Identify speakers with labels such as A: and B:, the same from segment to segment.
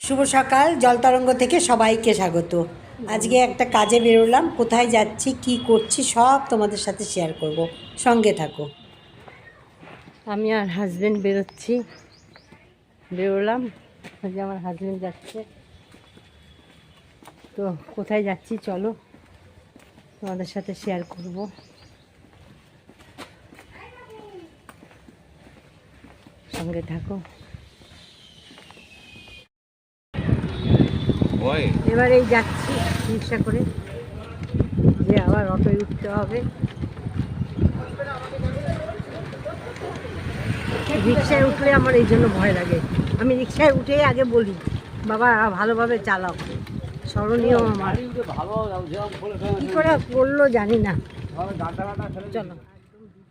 A: শুভ সকাল জলতরঙ্গ থেকে সবাইকে স্বাগত। আজকে একটা কাজে বেরোলাম, কোথায় যাচ্ছি, কি করছি, সব তোমাদের সাথে শেয়ার করব। সঙ্গে থাকো। আমি আর হাজবেন্ড বেরোচ্ছি। বেরোলাম আজকে আমার হাজবেন্ড যাচ্ছে। তো কোথায় যাচ্ছি, চলো, তোমাদের সাথে শেয়ার করব। সঙ্গে থাকো। এবার এই যাচ্ছি রিক্সা করে। যে আবার অটোয় উঠতে হবে। রিক্সায় উঠলে আমার এই জন্য ভয় লাগে। আমি রিক্সায় উঠেই আগে বলি, বাবা, ভালোভাবে চালাও। স্মরণীয় আমার। কী করে করল জানি না। চলো।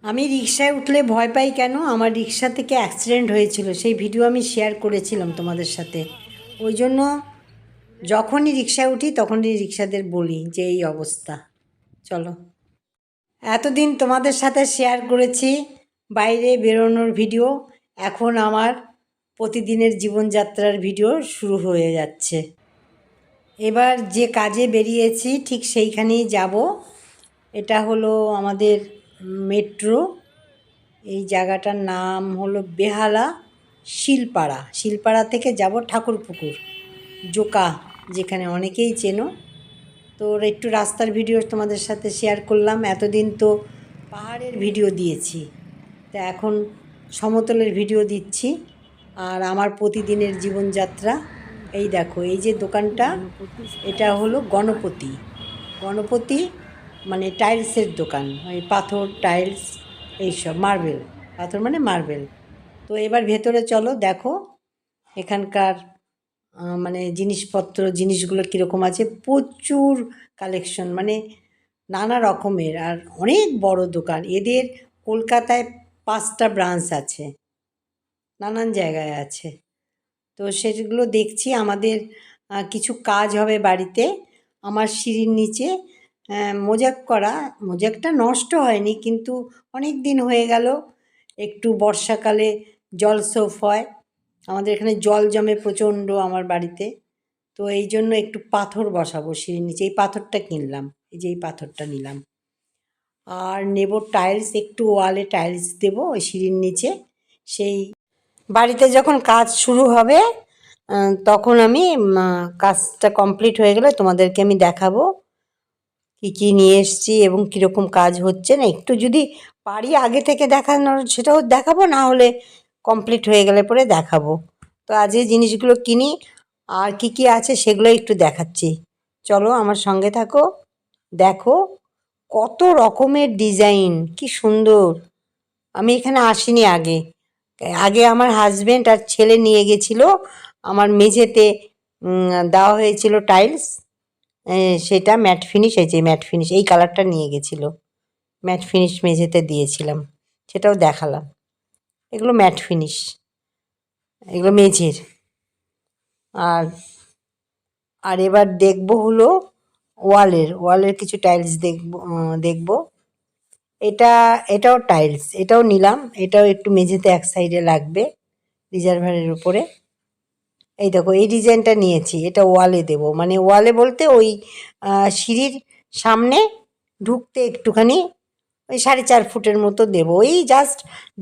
A: আমি রিক্সায় উঠলে ভয় পাই কেন? আমার রিক্সা থেকে অ্যাক্সিডেন্ট হয়েছিল। সেই ভিডিও আমি শেয়ার করেছিলাম তোমাদের সাথে। ওই জন্য যখনই রিক্সায় উঠি, তখনই রিক্সাদের বলি যে এই অবস্থা। চলো। এতদিন তোমাদের সাথে শেয়ার করেছি, বাইরে বেরোনোর ভিডিও এখন আমার প্রতিদিনের জীবনযাত্রার ভিডিও শুরু হয়ে যাচ্ছে। এবার যে কাজে বেরিয়েছি, ঠিক সেইখানেই যাব। এটা হলো আমাদের মেট্রো এই জায়গাটার নাম হলো বেহালা শিলপাড়া। শিলপাড়া থেকে যাব ঠাকুরপুকুর, জোকা। যেখানে অনেকেই চেনো। তো একটু রাস্তার ভিডিও তোমাদের সাথে শেয়ার করলাম। এতদিন তো পাহাড়ের ভিডিও দিয়েছি। তা এখন সমতলের ভিডিও দিচ্ছি। আর আমার প্রতিদিনের জীবনযাত্রা, এই দেখো, এই যে দোকানটা, এটা হলো গণপতি। গণপতি মানে টাইলসের দোকান, ওই পাথর, টাইলস, এইসব, মার্বেল। পাথর মানে মার্বেল। তো এবার ভেতরে চলো, দেখো, এখানকার মানে জিনিসপত্র, জিনিসগুলো কীরকম আছে, প্রচুর কালেকশন মানে নানা রকমের আর অনেক বড় দোকান। এদের কলকাতায় পাঁচটা ব্রাঞ্চ আছে, নানান জায়গায় আছে। তো সেগুলো দেখছি, আমাদের কিছু কাজ হবে বাড়িতে। আমার সিঁড়ির নিচে মোজাক করা, মোজাকটা নষ্ট হয়নি, কিন্তু অনেক দিন হয়ে গেল, একটু বর্ষাকালে জল সোফ হয়। আমাদের এখানে জল জমে প্রচণ্ড আমার বাড়িতে। তো এই জন্য একটু পাথর বসাবো সিঁড়ির নিচে। এই পাথরটা কিনলাম। এই যে এই পাথরটা নিলাম। আর নেব টাইলস, একটু ওয়ালে টাইলস দেবো ওই সিঁড়ির নিচে। সেই বাড়িতে যখন কাজ শুরু হবে তখন আমি কাজটা কমপ্লিট হয়ে গেলে তোমাদেরকে আমি দেখাবো কী কী নিয়ে এসেছি এবং কীরকম কাজ হচ্ছে না। একটু যদি পারি আগে থেকে দেখানোর, সেটাও দেখাবো, না হলে কমপ্লিট হয়ে গেলে পরে দেখাবো। তো আজ এই জিনিসগুলো কিনি, আর কি কি আছে সেগুলো একটু দেখাচ্ছি। চলো আমার সঙ্গে থাকো, দেখো কত রকমের ডিজাইন, কি সুন্দর। আমি এখানে আসিনি আগে। আগে আমার হাজবেন্ড আর ছেলে নিয়ে গেছিল, আমার মেঝেতে দেওয়া হয়েছিল টাইলস সেটা ম্যাট ফিনিশ যে ম্যাট ফিনিশ এই কালারটা নিয়ে গেছিল। ম্যাট ফিনিশ মেঝেতে দিয়েছিলাম, সেটাও দেখালাম। এগুলো ম্যাট ফিনিশ এগুলো মেঝের। আর আর এবার দেখব হলো ওয়ালের ওয়ালের কিছু টাইলস দেখব দেখব। এটা, এটাও টাইলস এটাও নিলাম, এটাও একটু মেঝেতে এক সাইডে লাগবে রিজার্ভারের উপরে। এই দেখো, এই ডিজাইনটা নিয়েছি, এটা ওয়ালে দেব। মানে ওয়ালে বলতে ওই সিঁড়ির সামনে ঢুকতে একটুখানি ওই সাড়ে চার ফুটের মতো দেবো। ওই জাস্ট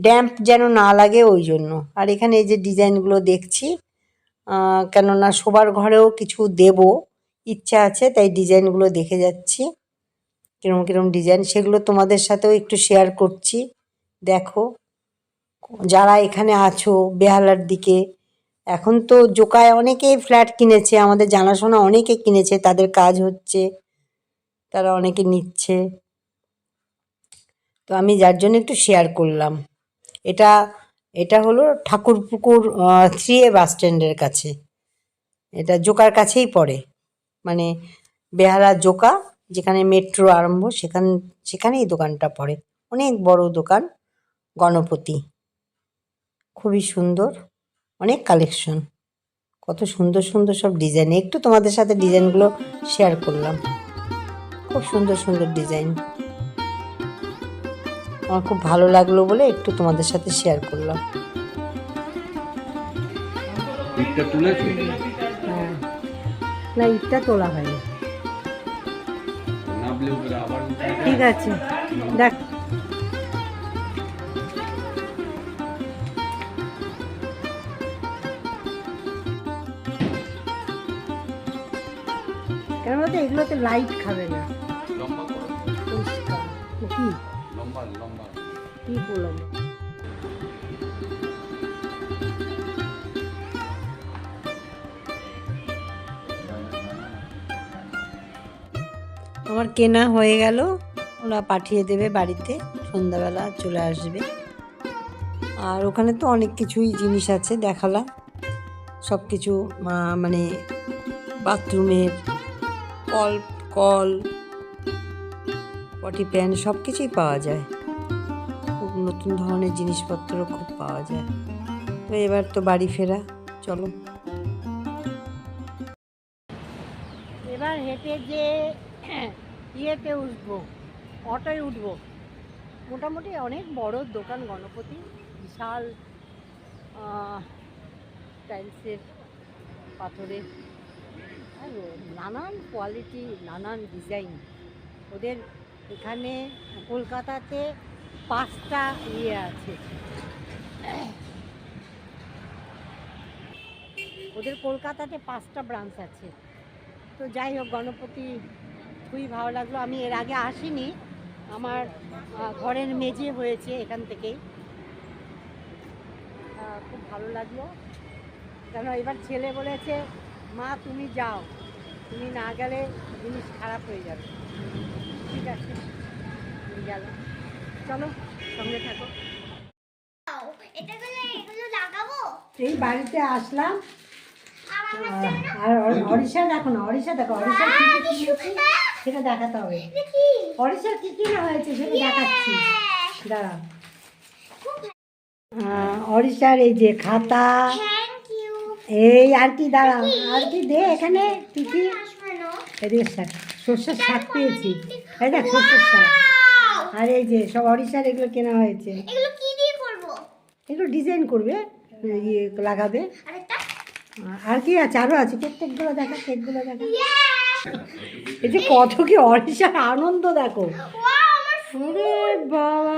A: ড্যাম্প যেন না লাগে ওই জন্য। আর এখানে এই যে ডিজাইনগুলো দেখছি কেননা শোবার ঘরেও কিছু দেব, ইচ্ছা আছে, তাই ডিজাইনগুলো দেখে যাচ্ছি। কিরম কিরম ডিজাইন সেগুলো তোমাদের সাথেও একটু শেয়ার করছি। দেখো, যারা এখানে আছো বেহালার দিকে, এখন তো জোকায় অনেকেই ফ্ল্যাট কিনেছে, আমাদের জানাশোনা অনেকে কিনেছে, তাদের কাজ হচ্ছে, তারা অনেকে নিচ্ছে। তো আমি যার জন্য একটু শেয়ার করলাম। এটা এটা হলো ঠাকুরপুকুর থ্রি এ বাস স্ট্যান্ডের কাছে। এটা জোকার কাছেই পড়ে। মানে বেহালা জোকা, যেখানে মেট্রো আরম্ভ, সেখান, সেখানেই দোকানটা পড়ে। অনেক বড় দোকান, গণপতি। খুবই সুন্দর, অনেক কালেকশন কত সুন্দর সুন্দর সব ডিজাইন একটু তোমাদের সাথে ডিজাইনগুলো শেয়ার করলাম। খুব সুন্দর সুন্দর ডিজাইন আমার খুব ভালো লাগল বলে একটু তোমাদের সাথে শেয়ার করলাম।
B: তুলেছে?
A: না ইটটা তোলা হয়নি। ঠিক আছে। দেখ। কেন বলতো এগুলোতে লাইট খাবে না। আমার কেনা হয়ে গেল। ওরা পাঠিয়ে দেবে বাড়িতে। সন্ধ্যাবেলা চলে আসবে। আর ওখানে তো অনেক কিছুই জিনিস আছে, দেখালাম। সব কিছু মানে বাথরুমের কল কল পটি প্যান সব কিছুই পাওয়া যায়। নতুন ধরনের জিনিসপত্র খুব পাওয়া যায়। তো এবার তো বাড়ি ফেরা, চলো। এবার হেঁটে যে ইয়েতে উঠবো, অটোয় উঠবো। মোটামুটি অনেক বড় দোকান, গণপতি, বিশাল টাইলসের পাথরের আর নানান কোয়ালিটি, নানান ডিজাইন। ওদের এখানে কলকাতাতে পাঁচটা ইয়ে আছে। ওদের কলকাতাতে পাঁচটা ব্রাঞ্চ আছে। তো যাই হোক, গণপতি খুবই ভালো লাগল। আমি এর আগে আসিনি। আমার ঘরের মেজে হয়েছে এখান থেকেই। খুব ভালো লাগল। কেন, এবার ছেলে বলেছে, মা, তুমি যাও। তুমি না গেলে জিনিস খারাপ হয়ে যাবে। ঠিক আছে গেলাম চলো সঙ্গে থাকো। এই বাড়িতে আসলাম। আর অরিষা দেখো না অরিষা দেখো কিনেছি সেটা দেখাতে হবে। অরিষার কি? কিনা হয়েছে সেটা দেখাচ্ছি। দাঁড়া অরিষার এই যে খাতা। এই আর কি দাঁড়া আর কি দে এখানে কি কি? এদিকে শাক সর্ষের শাক পেয়েছি। এই দেখ সর্ষের শাক। আর এই যে সব অরিষার এগুলো কেনা হয়েছে।
C: এগুলো কি দিয়ে করব?
A: এগুলো ডিজাইন করবে ইয়ে লাগাবে। আর কি আছে? আরও আছে টেকগুলো দেখা কেকগুলো দেখা। এই যে কত কি অরিষার আনন্দ দেখো। বাবা!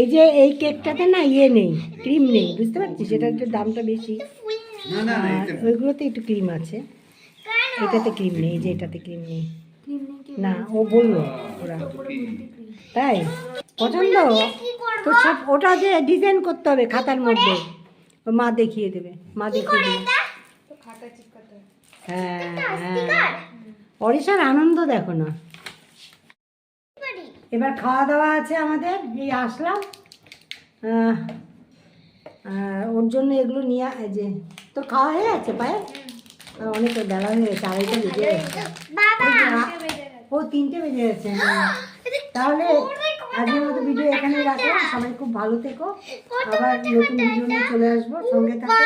A: এই যে এই কেকটাতে না ইয়ে নেই ক্রিম নেই বুঝতে পারছিস? সেটা একটু দামটা বেশি।
C: ফুল নেই।
B: না না না
A: আর ওইগুলোতে একটু ক্রিম আছে। এটাতে ক্রিম নেই এই যে এটাতে ক্রিম নেই। না ও বলল ওরা। তাই? পছন্দ? তো সব ওটা যে ডিজাইন করতে হবে খাতার মধ্যে মা দেখিয়ে দেবে মা দেখিয়ে দেবে। হ্যাঁ হ্যাঁ। অরিষার আনন্দ দেখো না। এবার। খাওয়া দাওয়া আছে আমাদের এই আসলাম। ওর জন্য এগুলো নিয়ে যে তোর খাওয়া হয়ে আছে পায়ে অনেক বেলা হয়ে গেছে আড়াইটা বেজে গেছে। ও তিনটে বেজে গেছে। তাহলে আজকের মতো ভিডিও এখানে রাখো। সবাই খুব ভালো থেকো। আবার নতুন ভিডিও নিয়ে চলে আসব। সঙ্গে থাকো।